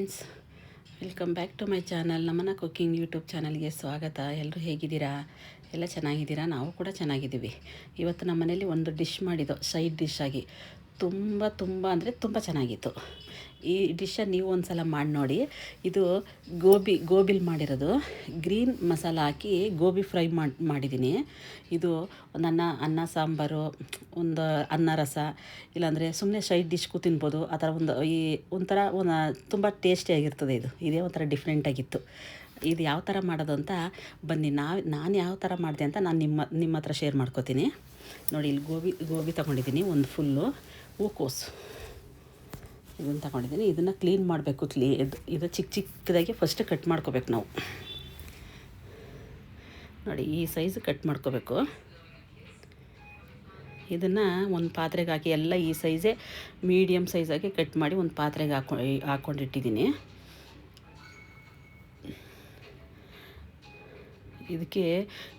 Friends welcome back to my channel ನಮ್ಮನ cooking YouTube ಚಾನಲ್ಗೆ ಸ್ವಾಗತ. ಎಲ್ಲರೂ ಹೇಗಿದ್ದೀರಾ? ಎಲ್ಲ ಚೆನ್ನಾಗಿದ್ದೀರಾ? ನಾವು ಕೂಡ ಚೆನ್ನಾಗಿದ್ದೀವಿ. ಇವತ್ತು ನಮ್ಮ ಮನೇಲಿ ಒಂದು ಡಿಶ್ ಮಾಡಿದ್ದು ಸೈಡ್ ಡಿಶ್ ಆಗಿ. ತುಂಬ ತುಂಬ ಅಂದರೆ ತುಂಬ ಚೆನ್ನಾಗಿತ್ತು. ಈ ಡಿಶ್ಶ ನೀವು ಒಂದು ಸಲ ಮಾಡಿ ನೋಡಿ. ಇದು ಗೋಬಿ, ಗೋಬಿಲಿ ಮಾಡಿರೋದು. ಗ್ರೀನ್ ಮಸಾಲ ಹಾಕಿ ಗೋಬಿ ಫ್ರೈ ಮಾಡಿ, ಮಾಡಿದ್ದೀನಿ. ಇದು ನನ್ನ ಅನ್ನ, ಸಾಂಬಾರು, ಒಂದು ಅನ್ನ ರಸ, ಇಲ್ಲಾಂದರೆ ಸುಮ್ಮನೆ ಸೈಡ್ ಡಿಶ್ಗೂ ತಿನ್ಬೋದು. ಆ ಥರ ಒಂದು ಈ ಒಂಥರ ಒಂದು ತುಂಬ ಟೇಸ್ಟಿಯಾಗಿರ್ತದೆ ಇದು. ಇದೇ ಒಂಥರ ಡಿಫ್ರೆಂಟಾಗಿತ್ತು ಇದು ಯಾವ ಥರ ಮಾಡೋದು ಅಂತ ಬನ್ನಿ. ನಾವು, ನಾನು ಯಾವ ಥರ ಮಾಡಿದೆ ಅಂತ ನಾನು ನಿಮ್ಮ ನಿಮ್ಮ ಹತ್ರ ಶೇರ್ ಮಾಡ್ಕೋತೀನಿ. ನೋಡಿ, ಇಲ್ಲಿ ಗೋಬಿ ಗೋಬಿ ತೊಗೊಂಡಿದ್ದೀನಿ. ಒಂದು ಫುಲ್ಲು ಹೂಕೋಸು. ಇದನ್ನು ತಗೊಂಡಿದ್ದೀನಿ. ಇದನ್ನು ಕ್ಲೀನ್ ಮಾಡಬೇಕು ಕ್ಲೀ ಇದು ಇದು ಚಿಕ್ಕ ಚಿಕ್ಕದಾಗಿ ಫಸ್ಟ್ ಕಟ್ ಮಾಡ್ಕೋಬೇಕು ನಾವು. ನೋಡಿ, ಈ ಸೈಜ್ ಕಟ್ ಮಾಡ್ಕೋಬೇಕು. ಇದನ್ನು ಒಂದು ಪಾತ್ರೆಗೆ ಹಾಕಿ, ಎಲ್ಲ ಈ ಸೈಜೇ ಮೀಡಿಯಮ್ ಸೈಜಾಗಿ ಕಟ್ ಮಾಡಿ ಒಂದು ಪಾತ್ರೆಗೆ ಹಾಕೊ ಹಾಕ್ಕೊಂಡಿಟ್ಟಿದ್ದೀನಿ ಇದಕ್ಕೆ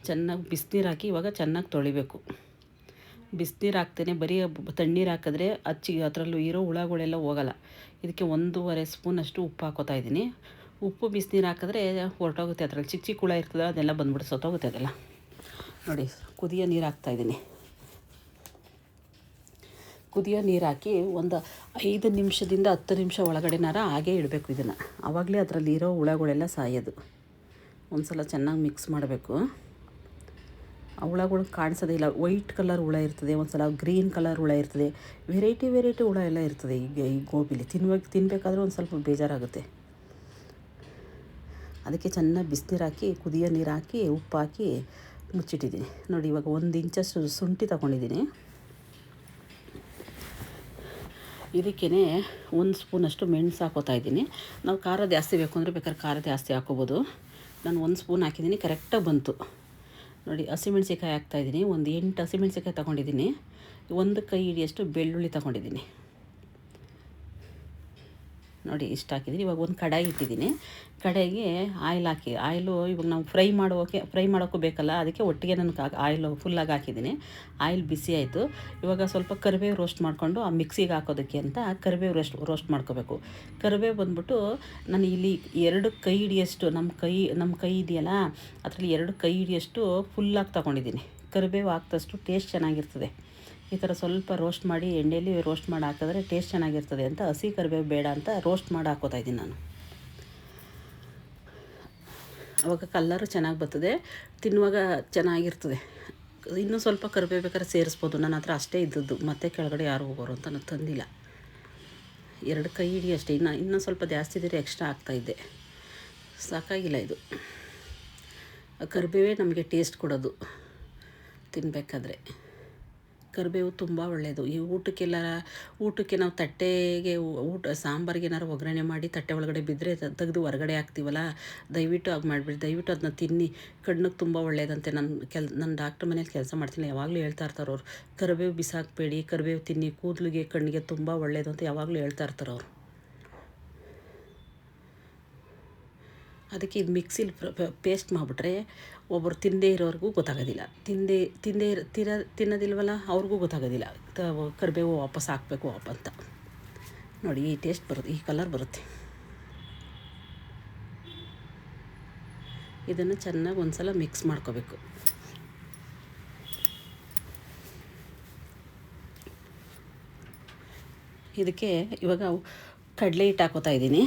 ಚೆನ್ನಾಗಿ ಬಿಸಿನೀರು ಹಾಕಿ ಇವಾಗ ಚೆನ್ನಾಗಿ ತೊಳಿಬೇಕು. ಬಿಸಿನೀರು ಹಾಕ್ತೇನೆ, ಬರೀ ತಣ್ಣೀರು ಹಾಕಿದ್ರೆ ಅಚ್ಚಿ ಅದರಲ್ಲೂ ಇರೋ ಹುಳಗಳೆಲ್ಲ ಹೋಗಲ್ಲ. ಇದಕ್ಕೆ ಒಂದೂವರೆ ಸ್ಪೂನಷ್ಟು ಉಪ್ಪು ಹಾಕೋತಾ ಇದ್ದೀನಿ. ಉಪ್ಪು ಬಿಸಿನೀರು ಹಾಕಿದ್ರೆ ಹೊರಟೋಗುತ್ತೆ, ಅದರಲ್ಲಿ ಚಿಕ್ಕ ಚಿಕ್ಕ ಹುಳ ಇರ್ತದೆ ಅದೆಲ್ಲ ಬಂದ್ಬಿಟ್ಟು ಸತ್ತೋಗುತ್ತೆ ಅದೆಲ್ಲ. ನೋಡಿ, ಕುದಿಯೋ ನೀರು ಹಾಕ್ತಾಯಿದ್ದೀನಿ ಕುದಿಯೋ ನೀರು ಹಾಕಿ ಒಂದು ಐದು ನಿಮಿಷದಿಂದ ಹತ್ತು ನಿಮಿಷ ಒಳಗಡೆನಾರ ಹಾಗೇ ಇಡಬೇಕು ಇದನ್ನು. ಆವಾಗಲೇ ಅದರಲ್ಲಿ ಇರೋ ಹುಳಗಳೆಲ್ಲ ಸಾಯೋದು. ಒಂದು ಸಲ ಚೆನ್ನಾಗಿ ಮಿಕ್ಸ್ ಮಾಡಬೇಕು. ಹುಳಗಳು ಕಾಣಿಸೋದೇ ಇಲ್ಲ. ವೈಟ್ ಕಲರ್ ಹುಳ ಇರ್ತದೆ ಒಂದು ಸಲ ಗ್ರೀನ್ ಕಲರ್ ಹುಳ ಇರ್ತದೆ, ವೆರೈಟಿ ವೆರೈಟಿ ಹುಳ ಎಲ್ಲ ಇರ್ತದೆ ಈಗ ಈ ಗೋಬಿಲಿ. ತಿನ್ಬೇಕು ತಿನ್ನಬೇಕಾದ್ರೆ ಒಂದು ಸ್ವಲ್ಪ ಬೇಜಾರಾಗುತ್ತೆ. ಅದಕ್ಕೆ ಚೆನ್ನಾಗಿ ಬಿಸಿನೀರು ಹಾಕಿ, ಕುದಿಯೋ ನೀರು ಹಾಕಿ, ಉಪ್ಪು ಹಾಕಿ ಮುಚ್ಚಿಟ್ಟಿದ್ದೀನಿ. ನೋಡಿ, ಇವಾಗ ಒಂದು ಇಂಚಷ್ಟು ಶುಂಠಿ ತಗೊಂಡಿದ್ದೀನಿ. ಇದಕ್ಕೇ ಒಂದು ಸ್ಪೂನಷ್ಟು ಮೆಣಸು ಹಾಕೋತಾ ಇದ್ದೀನಿ. ನಾವು ಖಾರ ಜಾಸ್ತಿ ಬೇಕು ಅಂದರೆ ಬೇಕಾದ್ರೆ ಖಾರ ಜಾಸ್ತಿ ಹಾಕೋಬೋದು. ನಾನು ಒಂದು ಸ್ಪೂನ್ ಹಾಕಿದ್ದೀನಿ, ಕರೆಕ್ಟಾಗಿ ಬಂತು. ನೋಡಿ ಹಸಿಮೆಣ್ಸಿಕಾಯಿ ಹಾಕ್ತಾಯಿದ್ದೀನಿ ಒಂದು ಎಂಟು ಹಸಿಮೆಣ್ಸಿಕಾಯಿ ತೊಗೊಂಡಿದ್ದೀನಿ. ಒಂದು ಕೈ ಹಿಡಿಯಷ್ಟು ಬೆಳ್ಳುಳ್ಳಿ ತೊಗೊಂಡಿದ್ದೀನಿ. ನೋಡಿ ಇಷ್ಟು ಹಾಕಿದ್ದೀನಿ. ಇವಾಗ ಒಂದು ಕಡಾಯಿ ಇಟ್ಟಿದ್ದೀನಿ. ಕಡಾಯಿಗೆ ಆಯಿಲ್ ಹಾಕಿ, ಆಯಿಲು ಇವಾಗ ನಾವು ಫ್ರೈ ಮಾಡೋಕೆ, ಫ್ರೈ ಮಾಡೋಕ್ಕೂ ಬೇಕಲ್ಲ, ಅದಕ್ಕೆ ಒಟ್ಟಿಗೆ ನನಗೆ ಆಯಿಲು ಫುಲ್ಲಾಗಿ ಹಾಕಿದ್ದೀನಿ. ಆಯಿಲ್ ಬಿಸಿ ಆಯಿತು. ಇವಾಗ ಸ್ವಲ್ಪ ಕರಿಬೇವು ರೋಸ್ಟ್ ಮಾಡಿಕೊಂಡು ಆ ಮಿಕ್ಸಿಗೆ ಹಾಕೋದಕ್ಕೆ ಅಂತ ಕರಿಬೇವು ರೋಸ್ಟ್ ರೋಸ್ಟ್ ಮಾಡ್ಕೋಬೇಕು. ಕರಿಬೇವು ಬಂದ್ಬಿಟ್ಟು ನಾನು ಇಲ್ಲಿ ಎರಡು ಕೈ ಹಿಡಿಯಷ್ಟು, ನಮ್ಮ ಕೈ ನಮ್ಮ ಕೈ ಇದೆಯಲ್ಲ, ಅದರಲ್ಲಿ ಎರಡು ಕೈ ಹಿಡಿಯಷ್ಟು ಫುಲ್ಲಾಗಿ ತೊಗೊಂಡಿದ್ದೀನಿ. ಕರಿಬೇವು ಹಾಕಿದಷ್ಟು ಟೇಸ್ಟ್ ಚೆನ್ನಾಗಿರ್ತದೆ. ಈ ಥರ ಸ್ವಲ್ಪ ರೋಸ್ಟ್ ಮಾಡಿ, ಎಣ್ಣೆಯಲ್ಲಿ ರೋಸ್ಟ್ ಮಾಡಿ ಹಾಕಿದ್ರೆ ಟೇಸ್ಟ್ ಚೆನ್ನಾಗಿರ್ತದೆ ಅಂತ ಹಸಿ ಕರಿಬೇವು ಬೇಡ ಅಂತ ರೋಸ್ಟ್ ಮಾಡಿ ಹಾಕೋತಾ ಇದ್ದೀನಿ ನಾನು. ಅವಾಗ ಕಲ್ಲರು ಚೆನ್ನಾಗಿ ಬರ್ತದೆ, ತಿನ್ನುವಾಗ ಚೆನ್ನಾಗಿರ್ತದೆ. ಇನ್ನೂ ಸ್ವಲ್ಪ ಕರಿಬೇವು ಬೇಕಾದ್ರೆ ಸೇರಿಸ್ಬೋದು, ನನ್ನ ಹತ್ರ ಅಷ್ಟೇ ಇದ್ದದ್ದು, ಮತ್ತೆ ಕೆಳಗಡೆ ಯಾರು ಹೋಗೋರು ಅಂತ ನಾನು ತಂದಿಲ್ಲ. ಎರಡು ಕೈ ಹಿಡಿ ಅಷ್ಟೇ, ಇನ್ನು, ಇನ್ನೂ ಸ್ವಲ್ಪ ಜಾಸ್ತಿ ಇದ್ದರೆ ಎಕ್ಸ್ಟ್ರಾ ಆಗ್ತಾಯಿದ್ದೆ ಸಾಕಾಗಿಲ್ಲ ಇದು. ಕರಿಬೇವೇ ನಮಗೆ ಟೇಸ್ಟ್ ಕೊಡೋದು ತಿನ್ನಬೇಕಾದ್ರೆ ಕರಿಬೇವು ತುಂಬ ಒಳ್ಳೆಯದು ಈ ಊಟಕ್ಕೆಲ್ಲ, ಊಟಕ್ಕೆ ನಾವು ತಟ್ಟೆಗೆ ಊಟ, ಸಾಂಬಾರಿಗೆ ಏನಾರು ಒಗ್ಗರಣೆ ಮಾಡಿ ತಟ್ಟೆ ಒಳಗಡೆ ಬಿದ್ದರೆ ತೆಗೆದು ಹೊರಗಡೆ ಹಾಕ್ತೀವಲ್ಲ, ದಯವಿಟ್ಟು ಹಾಗೆ ಮಾಡಿಬಿಡಿ. ದಯವಿಟ್ಟು ಅದನ್ನ ತಿನ್ನಿ. ಕಣ್ಣಿಗೆ ತುಂಬ ಒಳ್ಳೆಯದಂತೆ ನನ್ನ ಕೆಲ್ ನನ್ನ ಡಾಕ್ಟ್ರ್ ಮನೇಲಿ ಕೆಲಸ ಮಾಡ್ತೀನಿ. ಯಾವಾಗಲೂ ಹೇಳ್ತಾ ಇರ್ತಾರೆ ಅವರು ಕರಿಬೇವು ಬಿಸಾಕಬೇಡಿ, ಕರಿಬೇವು ತಿನ್ನಿ. ಕೂದಲಿಗೆ, ಕಣ್ಣಿಗೆ ತುಂಬ ಒಳ್ಳೆಯದು ಅಂತ ಯಾವಾಗಲೂ ಹೇಳ್ತಾ ಇರ್ತಾರೆ ಅವರು ಅದಕ್ಕೆ ಇದು ಮಿಕ್ಸಿಲಿ ಪೇಸ್ಟ್ ಮಾಡಿಬಿಟ್ರೆ ಒಬ್ಬರು ತಿಂದೇ ಇರೋರಿಗೂ ಗೊತ್ತಾಗೋದಿಲ್ಲ. ತಿಂದೇ ತಿಂದೇ ಇರ, ತಿರ, ತಿನ್ನೋದಿಲ್ವಲ್ಲ ಅವ್ರಿಗೂ ಗೊತ್ತಾಗೋದಿಲ್ಲ. ಕರಿಬೇವು ವಾಪಸ್ ಹಾಕಬೇಕು ಅಂತ. ನೋಡಿ ಈ ಟೇಸ್ಟ್ ಬರುತ್ತೆ ಈ ಕಲರ್ ಬರುತ್ತೆ. ಇದನ್ನು ಚೆನ್ನಾಗಿ ಒಂದು ಸಲ ಮಿಕ್ಸ್ ಮಾಡ್ಕೋಬೇಕು. ಇದಕ್ಕೆ ಇವಾಗ ಕಡಲೆ ಹಿಟ್ಟು ಹಾಕೋತಾ ಇದ್ದೀನಿ.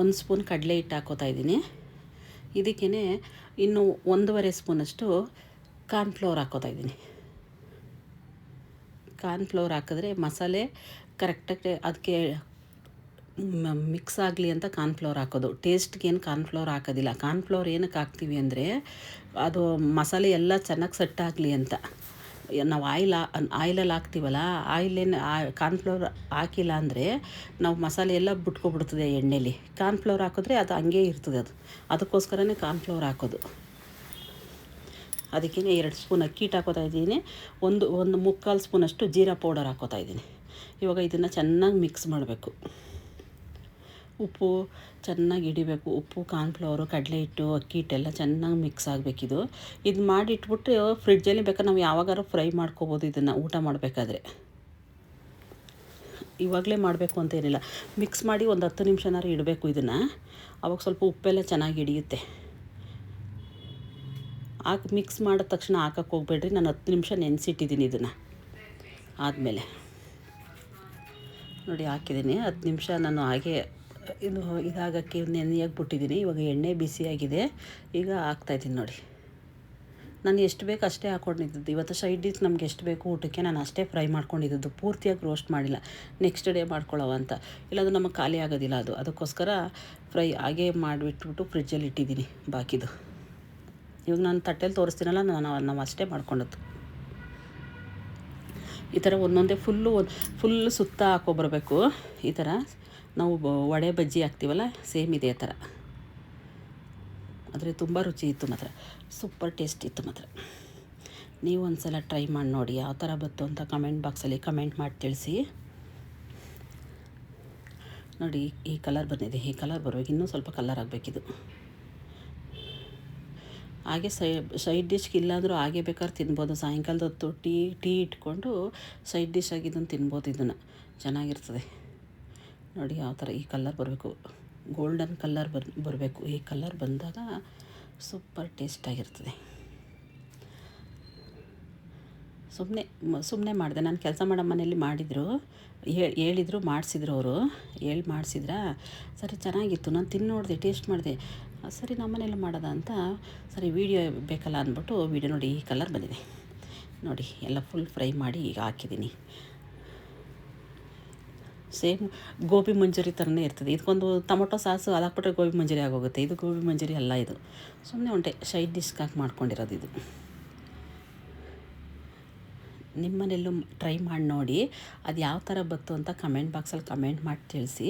ಒಂದು ಸ್ಪೂನ್ ಕಡಲೆ ಹಿಟ್ಟು ಹಾಕೋತಾ ಇದ್ದೀನಿ. ಇದಕ್ಕೇ ಇನ್ನು ಒಂದೂವರೆ ಸ್ಪೂನಷ್ಟು ಕಾರ್ನ್ಫ್ಲೋರ್ ಹಾಕೋತಾ ಇದ್ದೀನಿ. ಕಾರ್ನ್ಫ್ಲೋರ್ ಹಾಕಿದ್ರೆ ಮಸಾಲೆ ಕರೆಕ್ಟಾಗಿ ಅದಕ್ಕೆ ಮಿಕ್ಸ್ ಆಗಲಿ ಅಂತ ಕಾರ್ನ್ಫ್ಲೋರ್ ಹಾಕೋದು. ಟೇಸ್ಟ್ಗೆ ಏನು ಕಾರ್ನ್ಫ್ಲೋರ್ ಹಾಕೋದಿಲ್ಲ. ಕಾರ್ನ್ಫ್ಲೋರ್ ಏನಕ್ಕೆ ಹಾಕ್ತೀವಿ ಅಂದರೆ ಅದು ಮಸಾಲೆ ಎಲ್ಲ ಚೆನ್ನಾಗಿ ಸೆಟ್ ಆಗಲಿ ಅಂತ. ನಾವು ಆಯಿಲ್ ಆಯಿಲಲ್ಲಿ ಹಾಕ್ತೀವಲ್ಲ, ಆಯಿಲೇನು ಕಾರ್ನ್ಫ್ಲೋರ್ ಹಾಕಿಲ್ಲ ಅಂದರೆ ನಾವು ಮಸಾಲೆ ಎಲ್ಲ ಬಿಟ್ಕೊಬಿಡ್ತದೆ ಎಣ್ಣೆಲಿ. ಕಾರ್ನ್ಫ್ಲೋರ್ ಹಾಕಿದ್ರೆ ಅದು ಹಂಗೆ ಇರ್ತದೆ ಅದು. ಅದಕ್ಕೋಸ್ಕರನೇ ಕಾರ್ನ್ಫ್ಲೋರ್ ಹಾಕೋದು. ಅದಕ್ಕೇ ಎರಡು ಸ್ಪೂನ್ ಅಕ್ಕಿ ಹಿಟ್ಟು ಹಾಕೋತಾ ಇದ್ದೀನಿ. ಒಂದು ಒಂದು ಮುಕ್ಕಾಲು ಸ್ಪೂನಷ್ಟು ಜೀರಾ ಪೌಡರ್ ಹಾಕೋತಾ ಇದ್ದೀನಿ. ಇವಾಗ ಇದನ್ನು ಚೆನ್ನಾಗಿ ಮಿಕ್ಸ್ ಮಾಡಬೇಕು. ಉಪ್ಪು ಚೆನ್ನಾಗಿ ಹಿಡಿಬೇಕು. ಉಪ್ಪು, ಕಾರ್ನ್ಫ್ಲವರು, ಕಡಲೆ ಹಿಟ್ಟು, ಅಕ್ಕಿ ಹಿಟ್ಟೆಲ್ಲ ಚೆನ್ನಾಗಿ ಮಿಕ್ಸ್ ಆಗಬೇಕಿದು. ಇದು ಮಾಡಿ ಇಟ್ಬಿಟ್ಟು ಫ್ರಿಡ್ಜಲ್ಲಿ ಬೇಕಾದ್ರೆ ನಾವು ಯಾವಾಗಾದ್ರೂ ಫ್ರೈ ಮಾಡ್ಕೋಬೋದು ಇದನ್ನು, ಊಟ ಮಾಡಬೇಕಾದ್ರೆ. ಇವಾಗಲೇ ಮಾಡಬೇಕು ಅಂತ ಏನಿಲ್ಲ. ಮಿಕ್ಸ್ ಮಾಡಿ ಒಂದು ಹತ್ತು ನಿಮಿಷನಾರು ಇಡಬೇಕು ಇದನ್ನು. ಅವಾಗ ಸ್ವಲ್ಪ ಉಪ್ಪೆಲ್ಲ ಚೆನ್ನಾಗಿ ಹಿಡಿಯುತ್ತೆ. ಹಾಕಿ ಮಿಕ್ಸ್ ಮಾಡಿದ ತಕ್ಷಣ ಹಾಕಕ್ಕೆ ಹೋಗ್ಬೇಡ್ರಿ. ನಾನು ಹತ್ತು ನಿಮಿಷ ನೆನೆಸಿಟ್ಟಿದ್ದೀನಿ ಇದನ್ನು. ಆದಮೇಲೆ. ನೋಡಿ ಹಾಕಿದ್ದೀನಿ ಹತ್ತು ನಿಮಿಷ ನಾನು ಹಾಗೆ ಇದು ಇದಾಗಕ್ಕೆ ನೆನೆಯಾಗಿ ಬಿಟ್ಟಿದ್ದೀನಿ ಇವಾಗ ಎಣ್ಣೆ ಬಿಸಿಯಾಗಿದೆ ಈಗ ಹಾಕ್ತಾಯಿದ್ದೀನಿ ನೋಡಿ. ನಾನು ಎಷ್ಟು ಬೇಕು ಅಷ್ಟೇ ಹಾಕ್ಕೊಂಡಿದ್ದು ಇವತ್ತು ಸೈಡ್ ಡಿಶ್ ನಮ್ಗೆ ಎಷ್ಟು ಬೇಕು ಊಟಕ್ಕೆ ನಾನು ಅಷ್ಟೇ ಫ್ರೈ ಮಾಡ್ಕೊಂಡಿದ್ದು. ಪೂರ್ತಿಯಾಗಿ ರೋಸ್ಟ್ ಮಾಡಿಲ್ಲ. ನೆಕ್ಸ್ಟ್ ಡೇ ಮಾಡ್ಕೊಳ್ಳೋ ಅಂತ. ಇಲ್ಲ ಅದು ನಮಗೆ ಖಾಲಿ ಆಗೋದಿಲ್ಲ ಅದು. ಅದಕ್ಕೋಸ್ಕರ ಫ್ರೈ ಹಾಗೇ ಮಾಡಿಬಿಟ್ಬಿಟ್ಟು ಫ್ರಿಜ್ಜಲ್ಲಿ ಇಟ್ಟಿದ್ದೀನಿ ಬಾಕಿದು. ಇವಾಗ ನಾನು ತಟ್ಟೆಲಿ ತೋರಿಸ್ತೀನಲ್ಲ, ನಾನು ನಾವು ಅಷ್ಟೇ ಮಾಡ್ಕೊಂಡದ್ದು. ಈ ಥರ ಒಂದೊಂದೇ ಫುಲ್ಲು ಒಂದು ಫುಲ್ ಸುತ್ತ ಹಾಕೊಬರ್ಬೇಕು ಈ ಥರ ನಾವು ವಡೆ ಬಜ್ಜಿ ಹಾಕ್ತೀವಲ್ಲ, ಸೇಮ್ ಇದೇ ಥರ. ಆದರೆ ತುಂಬ ರುಚಿ ಇತ್ತು ಮಾತ್ರ. ಸೂಪರ್ ಟೇಸ್ಟ್ ಇತ್ತು ಮಾತ್ರ. ನೀವು ಒಂದು ಸಲ ಟ್ರೈ ಮಾಡಿ ನೋಡಿ, ಯಾವ ಥರ ಬತ್ತು ಅಂತ ಕಮೆಂಟ್ ಬಾಕ್ಸಲ್ಲಿ ಕಮೆಂಟ್ ಮಾಡಿ ತಿಳಿಸಿ. ನೋಡಿ, ಈ ಕಲರ್ ಬಂದಿದೆ. ಈ ಕಲರ್ ಬರುವಾಗ ಇನ್ನೂ ಸ್ವಲ್ಪ ಕಲರ್ ಆಗಬೇಕಿದು ಹಾಗೆ ಸೈ, ಸೈಡ್ ಡಿಶ್ಗೆ ಇಲ್ಲಾಂದರೂ ಹಾಗೆ ಬೇಕಾದ್ರೆ ತಿನ್ಬೋದು. ಸಾಯಂಕಾಲದ ಹೊತ್ತು ಟೀ ಟೀ ಇಟ್ಕೊಂಡು ಸೈಡ್ ಡಿಶ್ ಆಗಿದ್ದನ್ನು ತಿನ್ಬೋದು ಇದನ್ನು. ಚೆನ್ನಾಗಿರ್ತದೆ. ನೋಡಿ ಯಾವ ಥರ ಈ ಕಲ್ಲರ್ ಬರಬೇಕು. ಗೋಲ್ಡನ್ ಕಲ್ಲರ್ ಬರ್ ಬರಬೇಕು. ಈ ಕಲ್ಲರ್ ಬಂದಾಗ ಸೂಪರ್ ಟೇಸ್ಟಾಗಿರ್ತದೆ ಸುಮ್ಮನೆ ಸುಮ್ಮನೆ ಮಾಡಿದೆ. ನಾನು ಕೆಲಸ ಮಾಡೋ ಮನೇಲಿ ಮಾಡಿದರು. ಹೇಳಿದರು, ಮಾಡಿಸಿದ್ರು ಅವರು. ಹೇಳಿ, ಮಾಡಿಸಿದ್ರ. ಸರಿ, ಚೆನ್ನಾಗಿತ್ತು. ನಾನು ತಿಂದು ನೋಡಿದೆ ಟೇಸ್ಟ್ ಮಾಡಿದೆ. ಸರಿ ನಮ್ಮನೇಲಿ ಮಾಡೋದ ಅಂತ ಸರಿ ವೀಡಿಯೋ ಬೇಕಲ್ಲ ಅಂದ್ಬಿಟ್ಟು ವೀಡಿಯೋ ನೋಡಿ ಈ ಕಲರ್ ಬಂದಿದೆ. ನೋಡಿ, ಎಲ್ಲ ಫುಲ್ ಫ್ರೈ ಮಾಡಿ ಈಗ ಹಾಕಿದ್ದೀನಿ. ಸೇಮ್ ಗೋಬಿ ಮಂಚೂರಿ ಥರನೇ ಇರ್ತದೆ. ಇದಕ್ಕೊಂದು ಟೊಮೊಟೊ ಸಾಸು ಅದು ಹಾಕ್ಬಿಟ್ರೆ ಗೋಬಿ ಮಂಚೂರಿ ಆಗೋಗುತ್ತೆ. ಇದು ಗೋಬಿ ಮಂಚೂರಿ ಅಲ್ಲ ಇದು. ಸುಮ್ಮನೆ ಒಂಟೆ ಸೈಡ್ ಡಿಶ್ಗೆ ಹಾಕಿ ಮಾಡ್ಕೊಂಡಿರೋದು ಇದು. ನಿಮ್ಮನೆಲ್ಲೂ ಟ್ರೈ ಮಾಡಿ ನೋಡಿ ಅದು ಯಾವ ಥರ ಬಂತು ಅಂತ ಕಮೆಂಟ್ ಬಾಕ್ಸಲ್ಲಿ ಕಮೆಂಟ್ ಮಾಡಿ ತಿಳಿಸಿ.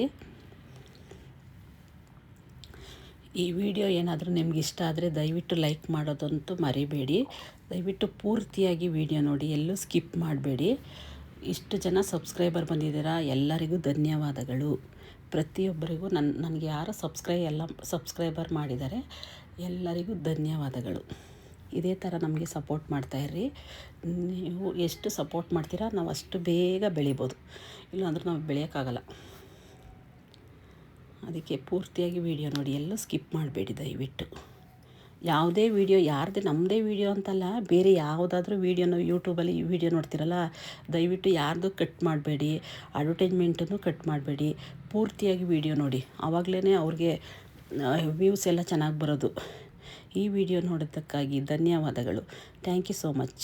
ಈ ವಿಡಿಯೋ ಏನಾದರೂ ನಿಮ್ಗೆ ಇಷ್ಟ ಆದರೆ ದಯವಿಟ್ಟು ಲೈಕ್ ಮಾಡೋದಂತೂ ಮರಿಬೇಡಿ. ದಯವಿಟ್ಟು ಪೂರ್ತಿಯಾಗಿ ವಿಡಿಯೋ ನೋಡಿ ಎಲ್ಲೂ ಸ್ಕಿಪ್ ಮಾಡಬೇಡಿ. ಇಷ್ಟು ಜನ ಸಬ್ಸ್ಕ್ರೈಬರ್ ಬಂದಿದ್ದೀರಾ? ಎಲ್ಲರಿಗೂ ಧನ್ಯವಾದಗಳು. ಪ್ರತಿಯೊಬ್ಬರಿಗೂ ನನ್ನ ನನಗೆ ಯಾರು ಸಬ್ಸ್ಕ್ರೈ, ಎಲ್ಲ ಸಬ್ಸ್ಕ್ರೈಬರ್ ಮಾಡಿದ್ದಾರೆ, ಎಲ್ಲರಿಗೂ ಧನ್ಯವಾದಗಳು. ಇದೇ ಥರ ನಮಗೆ ಸಪೋರ್ಟ್ ಮಾಡ್ತಾಯಿರ್ರಿ ನೀವು ಎಷ್ಟು ಸಪೋರ್ಟ್ ಮಾಡ್ತೀರಾ, ನಾವು ಅಷ್ಟು ಬೇಗ ಬೆಳಿಬೋದು. ಇಲ್ಲಾಂದ್ರೆ ನಾವು ಬೆಳೆಯೋಕ್ಕಾಗಲ್ಲ. ಅದಕ್ಕೆ ಪೂರ್ತಿಯಾಗಿ ವಿಡಿಯೋ ನೋಡಿ, ಎಲ್ಲೂ ಸ್ಕಿಪ್ ಮಾಡಬೇಡಿ ದಯವಿಟ್ಟು. ಯಾವುದೇ ವೀಡಿಯೋ, ಯಾರದೇ ನಮ್ಮದೇ ವೀಡಿಯೋ ಅಂತಲ್ಲ, ಬೇರೆ ಯಾವುದಾದ್ರೂ ವೀಡಿಯೋನ ಯೂಟ್ಯೂಬಲ್ಲಿ ವೀಡಿಯೋ ನೋಡ್ತಿರಲ್ಲ, ದಯವಿಟ್ಟು ಯಾರ್ದು ಕಟ್ ಮಾಡಬೇಡಿ ಅಡ್ವರ್ಟೈಸ್ಮೆಂಟನ್ನು ಕಟ್ ಮಾಡಬೇಡಿ, ಪೂರ್ತಿಯಾಗಿ ವೀಡಿಯೋ ನೋಡಿ. ಆವಾಗಲೇ ಅವ್ರಿಗೆ ವ್ಯೂಸ್ ಎಲ್ಲ ಚೆನ್ನಾಗಿ ಬರೋದು. ಈ ವಿಡಿಯೋ ನೋಡೋದಕ್ಕಾಗಿ ಧನ್ಯವಾದಗಳು. Thank you so much